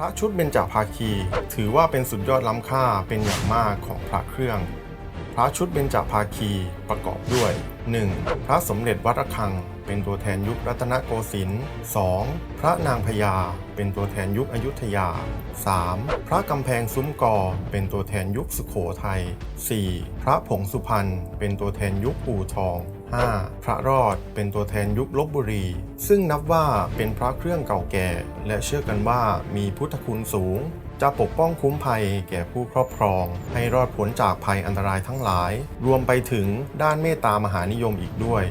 พระชุดเบญจภาคี ถือว่าเป็นสุดยอดล้ำค่าเป็นอย่างมากของพระเครื่อง พระชุดเบญจภาคีประกอบด้วย 1. พระสมเด็จวัดระฆัง เป็นตัวแทนยุครัตนโกสินทร์ 2. พระนางพญาเป็นตัวแทนยุคอยุธยา 3. พระกำแพงซุ้มกอ เป็นตัวแทนยุคสุขโขทัย 4. พระผงสุพรรณเป็นตัวแทนยุคอู่ทอง 5. พระรอดเป็นตัวแทนยุคลบบุรี ซึ่งนับว่าเป็นพระเครื่องเก่าแก่ และเชื่อกันว่ามีพุทธคุณสูง จะปกป้องคุ้มภัยแก่ผู้ครอบครอง ให้รอดพ้นจากภัยอันตรายทั้งหลาย รวมไปถึงด้านเมตตามหานิยมอีกด้วย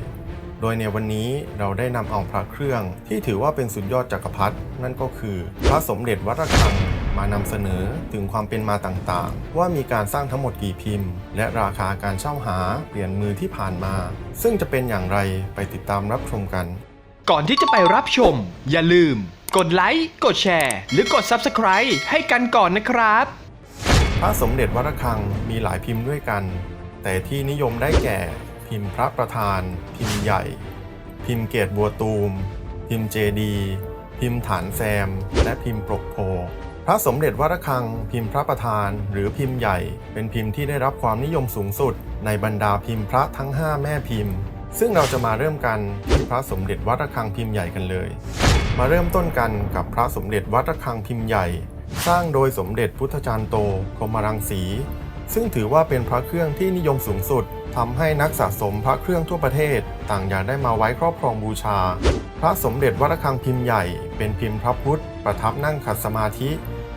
โดยในวันนี้เราได้นำเอาพระเครื่องที่ถือว่าเป็นสุดยอดจักรพรรดินั่นก็คือ พระสมเด็จวัดระฆัง มานำเสนอถึงความเป็นมาต่างๆ ว่ามีการสร้างทั้งหมดกี่พิมพ์ และราคาการเช่าหาเปลี่ยนมือที่ผ่านมา ซึ่งจะเป็นอย่างไรไปติดตามรับชมกัน ก่อนที่จะไปรับชม อย่าลืม กดไลค์กดแชร์ หรือกด Subscribe ให้กันก่อนนะครับ พระสมเด็จวัดระฆังมีหลายพิมพ์ด้วยกัน แต่ที่นิยมได้แก่ พิมพ์พระประธาน พิมพ์ใหญ่ พิมพ์เกตบัวตูม พิมพ์เจดีพิมพ์ฐานแซม และพิมพ์ปรกโพ พระสมเด็จวัดระฆังพิมพ์พระประธาน หรือพิมพ์ใหญ่ เป็นพิมพ์ที่ได้รับความนิยมสูงสุด ในบรรดาพิมพ์พระทั้ง 5 แม่พิมพ์ ซึ่งเราจะมาเริ่มกันที่พระสมเด็จวัดระฆังพิมพ์ใหญ่กันเลย มาเริ่มต้นกันกับพระสมเด็จวัดระฆังพิมพ์ใหญ่ สร้างโดยสมเด็จพุทธจารย์โตกรมรังสี ซึ่งถือว่าเป็นพระเครื่องที่นิยมสูงสุดทำให้นักสะสมพระเครื่องทั่วประเทศ ต่างอยากได้มาไว้ครอบครองบูชา พระสมเด็จวัดระฆังพิมพ์ใหญ่ เป็นพิมพ์พระพุทธ ประทับนั่งขัดสมาธิ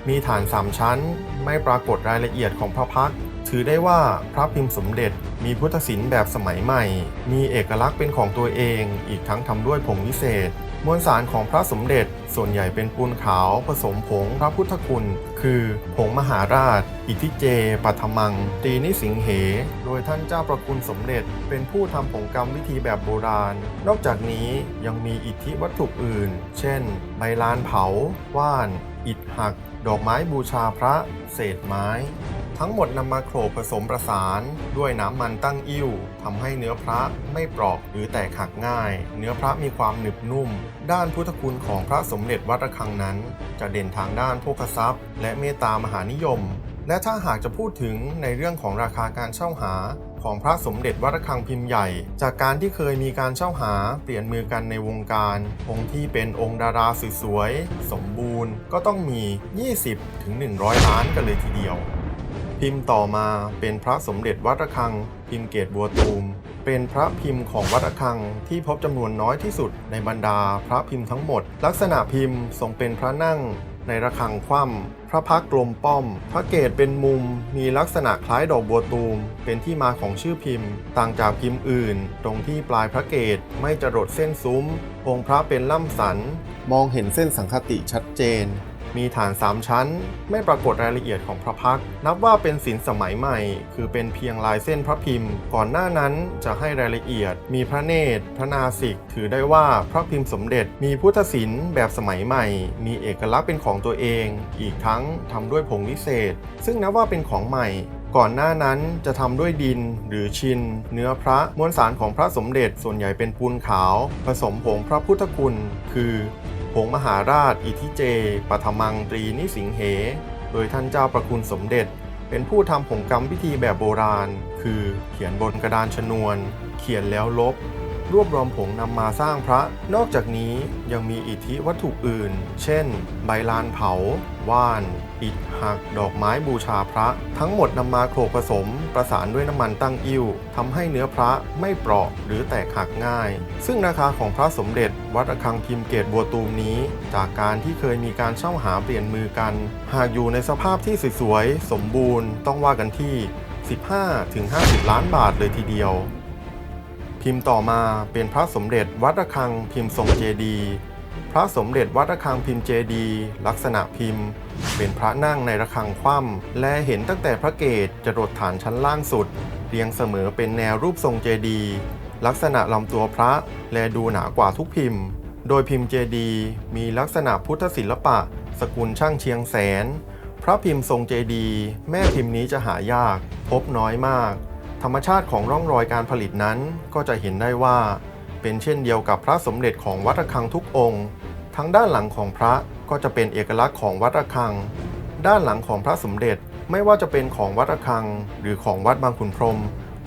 มีฐานสามชั้น ไม่ปรากฏรายละเอียดของพระพักถือได้ว่าพระพิมพ์สมเด็จมีพุทธศิลป์แบบสมัยใหม่ มีเอกลักษณ์เป็นของตัวเอง อีกทั้งทำด้วยผงวิเศษ มวลสารของพระสมเด็จส่วนใหญ่เป็นปูนขาวผสมผงพระพุทธคุณ คือผงมหาราช อิทธิเจ ปัทมัง ตีนิสิงเห โดยท่านเจ้าประคุณสมเด็จ เป็นผู้ทำผงกรรมวิธีแบบโบราณ นอกจากนี้ยังมีอิทธิวัตถุอื่น เช่น ใบลานเผา ว่าน อิฐหัก ดอกไม้บูชาพระ เศษไม้ ทั้งหมดนำมาโขลกผสมประสาน ด้วยน้ำมันตั้งอิ่วทำให้เนื้อพระไม่เปราะหรือแตกหักง่าย เนื้อพระมีความหนึบนุ่ม ด้านพุทธคุณของพระสมเด็จวัดระฆังนั้น จะเด่นทางด้านโภคทรัพย์ และเมตตามหานิยม และถ้าหากจะพูดถึงในเรื่องของราคาการเช่าหา ของพระสมเด็จวัดระฆังพิมพ์ใหญ่ จากการที่เคยมีการเช่าหาเปลี่ยนมือกันในวงการ องค์ที่เป็นองค์ดาราสวยๆสมบูรณ์ ก็ต้องมี 20-100 ล้านกันเลยทีเดียว พิมพ์ต่อมาเป็นพระสมเด็จวัดระฆัง พิมพ์เกตบัวตูมเป็นพระพิมพ์ของวัดระฆังที่พบจำนวนน้อยที่สุดในบรรดาพระพิมพ์ทั้งหมด ลักษณะพิมพ์ทรงเป็นพระนั่ง ในระฆังคว่ำพระพักตร์กลมป้อม พระเกศเป็นมุม มีลักษณะคล้ายดอกบัวตูม เป็นที่มาของชื่อพิมพ์ ต่างจากพิมพ์อื่น ตรงที่ปลายพระเกศไม่จรดเส้นซุ้ม องค์พระเป็นล่ำสัน มองเห็นเส้นสังคติชัดเจน มีฐาน3ชั้น ไม่ปรากฏรายละเอียดของพระพัก นับว่าเป็นศิลป์สมัยใหม่ คือเป็นเพียงลายเส้นพระพิมพ์ ก่อนหน้านั้นจะให้รายละเอียด มีพระเนตร พระนาสิก ถือได้ว่าพระพิมพ์สมเด็จ มีพุทธศิลป์แบบสมัยใหม่ มีเอกลักษณ์เป็นของตัวเอง อีกทั้งทำด้วยผงวิเศษ ซึ่งนับว่าเป็นของใหม่ก่อนหน้านั้นจะทำด้วยดินหรือชิน เนื้อพระมวลสารของพระสมเด็จส่วนใหญ่เป็นปูนขาว ผสมผงพระพุทธคุณ คือ ผงมหาราชอิทิเจปัทมังตรีนิสิงเห โดยท่านเจ้าประคุณสมเด็จ เป็นผู้ทำผงกรรมพิธีแบบโบราณ คือเขียนบนกระดานชนวน เขียนแล้วลบ รวบรวมผงนำมาสร้างพระ นอกจากนี้ยังมีอิทธิวัตถุอื่น เช่น ใบลานเผา ว่าน อิฐหัก ดอกไม้บูชาพระ ทั้งหมดนำมาโขลกผสม ประสานด้วยน้ำมันตั้งอิ่วทำให้เนื้อพระไม่เปราะหรือแตกหักง่าย ซึ่งราคาของพระสมเด็จ วัดระฆังพิมพ์เกตบัวตูมนี้ จากการที่เคยมีการเช่าหาเปลี่ยนมือกัน หากอยู่ในสภาพที่สวยๆสมบูรณ์ต้องว่ากันที่ 15-50 ล้านบาทเลยทีเดียว พิมพ์ต่อมาเป็นพระสมเด็จวัดระฆังพิมพ์ทรงเจดีพระสมเด็จวัดระฆังพิมพ์เจดีลักษณะพิมพ์ เป็นพระนั่งในระฆังคว่ำและเห็นตั้งแต่พระเกศจรดฐานชั้นล่างสุด เรียงเสมอเป็นแนวรูปทรงเจดีลักษณะลำตัวพระแลดูหนากว่าทุกพิมพ์ โดยพิมพ์เจดีมีลักษณะพุทธศิลปะ สกุลช่างเชียงแสน พระพิมพ์ทรงเจดีแม่พิมพ์นี้จะหายาก พบน้อยมาก ธรรมชาติของร่องรอยการผลิตนั้นก็จะเห็นได้ว่า เป็นเช่นเดียวกับพระสมเด็จของวัดระฆังทุกองค์ทั้งด้านหลังของพระก็จะเป็นเอกลักษณ์ของวัดระฆัง ด้านหลังของพระสมเด็จไม่ว่าจะเป็นของวัดระฆัง หรือของวัดบางขุนพรหม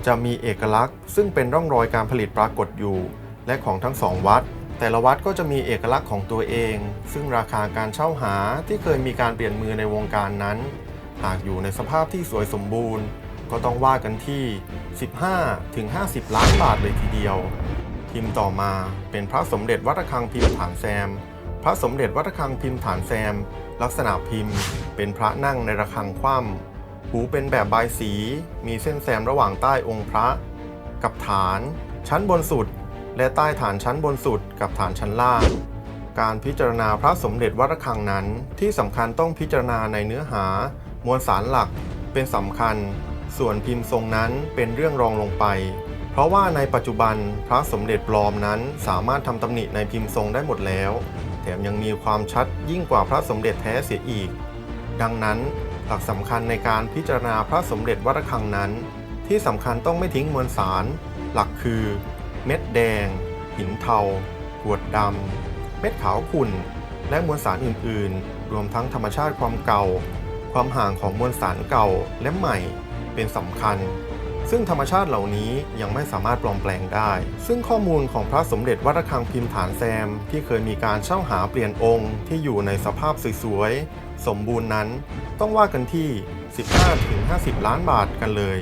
จะมีเอกลักษณ์ ซึ่งเป็นร่องรอยการผลิตปรากฏอยู่ และของทั้งสองวัด แต่ละวัดก็จะมีเอกลักษณ์ของตัวเอง ซึ่งราคาการเช่าหาที่เคยมีการเปลี่ยนมือในวงการนั้น หากอยู่ในสภาพที่สวยสมบูรณ์ ก็ต้องว่ากันที่ 15 ถึง 50 ล้านบาทเลยทีเดียว พิมพ์ต่อมาเป็นพระสมเด็จวัดระฆังพิมพ์ฐานแซม พระสมเด็จวัดระฆังพิมพ์ฐานแซม ลักษณะพิมพ์ เป็นพระนั่งในระฆังคว่ำหูเป็นแบบบายสี มีเส้นแซมระหว่างใต้องค์พระ กับฐาน ชั้นบนสุด และใต้ฐานชั้นบนสุด กับฐานชั้นล่างการพิจารณาพระสมเด็จวัดระฆังนั้น ที่สำคัญต้องพิจารณาในเนื้อหามวลสารหลักเป็นสำคัญ ส่วนพิมพ์ทรงนั้นเป็นเรื่องรองลงไป เพราะว่าในปัจจุบันพระสมเด็จปลอมนั้นสามารถทำตำหนิในพิมพ์ทรงได้หมดแล้ว แถมยังมีความชัดยิ่งกว่าพระสมเด็จแท้เสียอีก ดังนั้นหลักสำคัญในการพิจารณาพระสมเด็จวัดระฆังนั้น ที่สำคัญต้องไม่ทิ้งมวลสาร หลักคือ เม็ดแดง หินเทากรวดดำเม็ดขาวขุ่น และมวลสารอื่น ๆ รวมทั้งธรรมชาติความเก่า ความห่างของมวลสารเก่าและใหม่ เป็นสำคัญ ซึ่งธรรมชาติเหล่านี้ยังไม่สามารถปลอมแปลงได้ ซึ่งข้อมูลของพระสมเด็จวัดระฆังพิมพ์ฐานแซม ที่เคยมีการเช่าหาเปลี่ยนองค์ที่อยู่ในสภาพสวยๆ สมบูรณ์นั้น ต้องว่ากันที่ 15-50 ล้านบาทกันเลย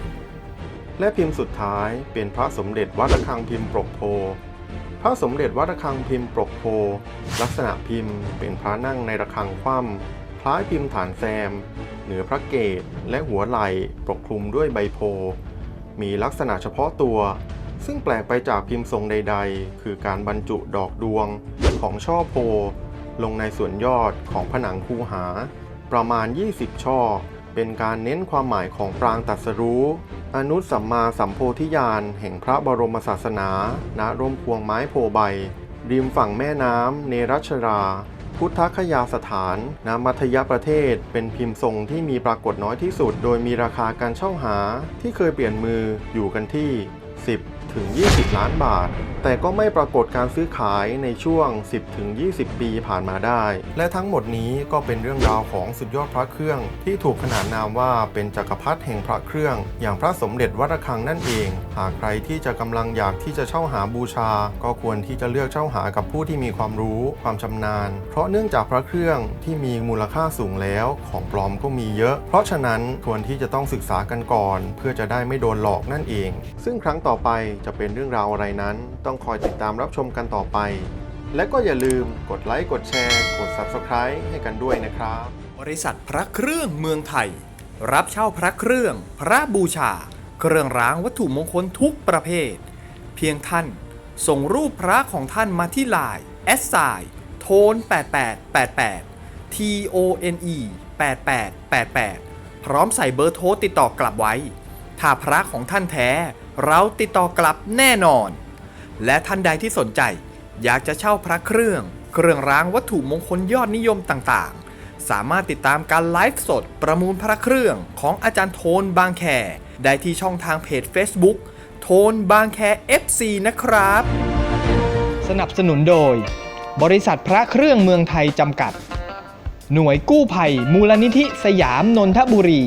และพิมพ์สุดท้ายเป็นพระสมเด็จวัดระฆังพิมพ์ปรกโพพระสมเด็จวัดระฆังพิมพ์ปรกโพลักษณะพิมพ์เป็นพระนั่งในระฆังคว่ำ คล้ายพิมพ์ฐานแซม เหนือพระเกศและหัวไหล่ปกคลุมด้วยใบโพ มีลักษณะเฉพาะตัว ซึ่งแปลกไปจากพิมพ์ทรงใด ๆ คือการบรรจุดอกดวงของช่อโพ ลงในส่วนยอดของผนังคูหา ประมาณ 20 ช่อ เป็นการเน้นความหมายของปรางตัสรู้อนุสัมมาสัมโพธิญาณแห่งพระบรมศาสนา ณ ร่มพวงไม้โพใบ ริมฝั่งแม่น้ำเนรัชรา พุทธคยาสถานณมัธยประเทศ เป็นพิมพ์ทรงที่มีปรากฏน้อยที่สุด โดยมีราคาการเช่าหาที่เคยเปลี่ยนมืออยู่กันที่ 10 ถึง20 ล้านบาท แต่ก็ไม่ปรากฏการซื้อขายในช่วง 10ถึง20 ปีผ่านมาได้ และทั้งหมดนี้ก็เป็นเรื่องราวของสุดยอดพระเครื่อง ที่ถูกขนานนามว่าเป็นจักรพรรดิแห่งพระเครื่อง อย่างพระสมเด็จวัดระฆังนั่นเอง หากใครที่จะกำลังอยากที่จะเช่าหาบูชา ก็ควรที่จะเลือกเช่าหากับผู้ที่มีความรู้ความชำนาญ เพราะเนื่องจากพระเครื่องที่มีมูลค่าสูงแล้วของปลอมก็มีเยอะ เพราะฉะนั้นควรที่จะต้องศึกษากันก่อน เพื่อจะได้ไม่โดนหลอกนั่นเอง ซึ่งครั้งต่อไปจะเป็นเรื่องราวอะไรนั้น ต้องคอยติดตามรับชมกันต่อไป และก็อย่าลืมกดไลค์กดแชร์ กด Subscribe ให้กันด้วยนะครับ บริษัทพระเครื่องเมืองไทย รับเช่าพระเครื่อง พระบูชา เครื่องรางวัตถุมงคลทุกประเภท เพียงท่าน ส่งรูปพระของท่านมาที่ไลน์แอสไซโทน8888 T O N E 8888 พร้อมใส่เบอร์โทรติดต่อกลับไว้ ถ้าพระของท่านแท้ เราติดต่อกลับแน่นอน และท่านใดที่สนใจ อยากจะเช่าพระเครื่อง เครื่องรางวัตถุมงคลยอดนิยมต่างๆ สามารถติดตามการไลฟ์สดประมูลพระเครื่องของอาจารย์โทนบางแคได้ที่ช่องทางเพจ Facebook โทนบางแค FC นะครับ สนับสนุนโดย บริษัทพระเครื่องเมืองไทยจำกัด หน่วยกู้ภัยมูลนิธิสยามนนทบุรี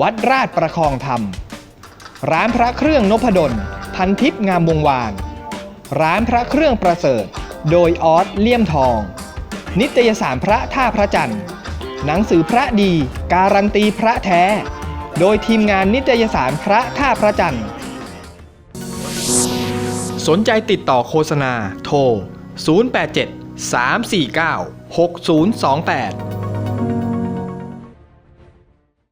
วัดราชประคองธรรม ร้านพระเครื่องนพดล พันทิพย์งามวงวาน ร้านพระเครื่องประเสริฐ โดยออสเลี่ยมทอง นิตยสารพระท่าพระจันทร์ หนังสือพระดี การันตีพระแท้ โดยทีมงานนิตยสารพระท่าพระจันทร์ สนใจติดต่อโฆษณาโทร 087 349 6028